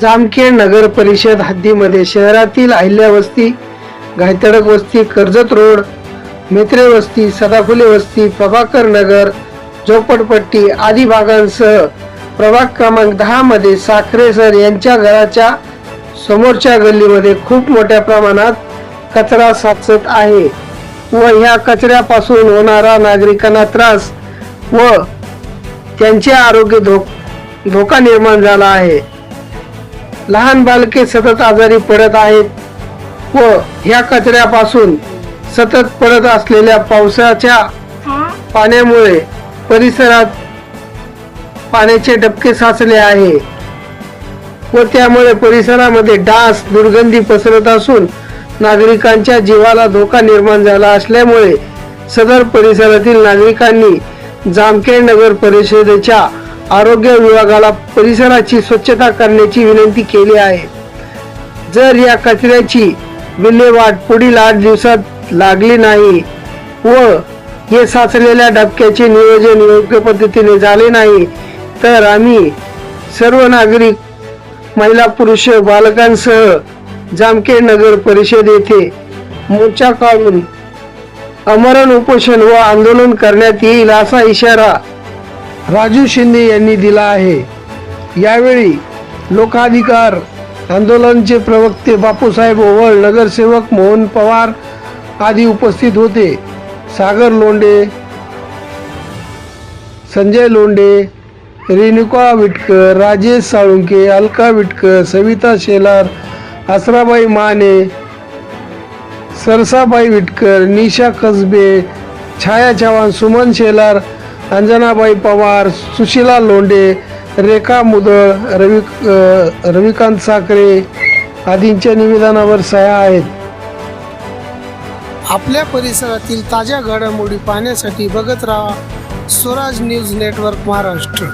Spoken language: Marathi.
जामखेड नगर परिषद हद्दीमध्ये शहरातील अहिल्या वस्ती गायतडक वस्ती कर्जत रोड मेत्रे वस्ती सदाफुले वस्ती प्रभाकर नगर झोपडपट्टी आदी भागांसह प्रभाग क्रमांक दहामध्ये साखरे सर यांच्या घराच्या समोरच्या गल्लीमध्ये खूप मोठ्या प्रमाणात कचरा साचत आहे व ह्या कचऱ्यापासून होणारा नागरिकांना त्रास व त्यांचे आरोग्य धो धोका निर्माण झाला आहे. लहान बालके सतत आजारी पडत आहेत व ह्या कचऱ्यापासून सतत पडत असलेल्या पावसाच्या पाण्यामुळे परिसरात पाण्याचे डबके साचले आहे व त्यामुळे परिसरामध्ये डास दुर्गंधी पसरत असून नागरिकांच्या जीवाला धोका निर्माण झाला असल्यामुळे सदर परिसरातील नागरिकांनी जामखेड नगर परिषदेच्या आरोग्य विभागाला परिसराची स्वच्छता करण्याची विनंती केली आहे. जर या कचऱ्याची विल्हेवाट पुढील आठ दिवसात लागली नाही व हे साचलेल्या डबक्याचे नियोजन योग्य पद्धतीने झाले नाही तर आम्ही सर्व नागरिक महिला पुरुष बालकांसह जामखेड नगर परिषद येथे मोर्चा काढून अमरण उपोषण व आंदोलन करण्यात येईल असा इशारा राजू शिंदे यांनी दिला आहे. यावेळी लोकाधिकार आंदोलनचे प्रवक्ते बापूसाहेब ओवळ नगरसेवक मोहन पवार आदी उपस्थित होते. सागर लोंडे संजय लोंडे रेणुका विटकर राजेश साळुंके अलका विटकर सविता शेलार आसराबाई माने सरसाबाई विटकर निशा कसबे छाया चव्हाण सुमन शेलार अंजनाबाई पवार सुशीला लोंडे रेखा मुदळ रवी रविकांत साखरे आदींच्या निवेदनावर सह्या आहेत. आपल्या परिसरातील ताज्या घडामोडी पाहण्यासाठी बघत राहा स्वराज न्यूज नेटवर्क महाराष्ट्र.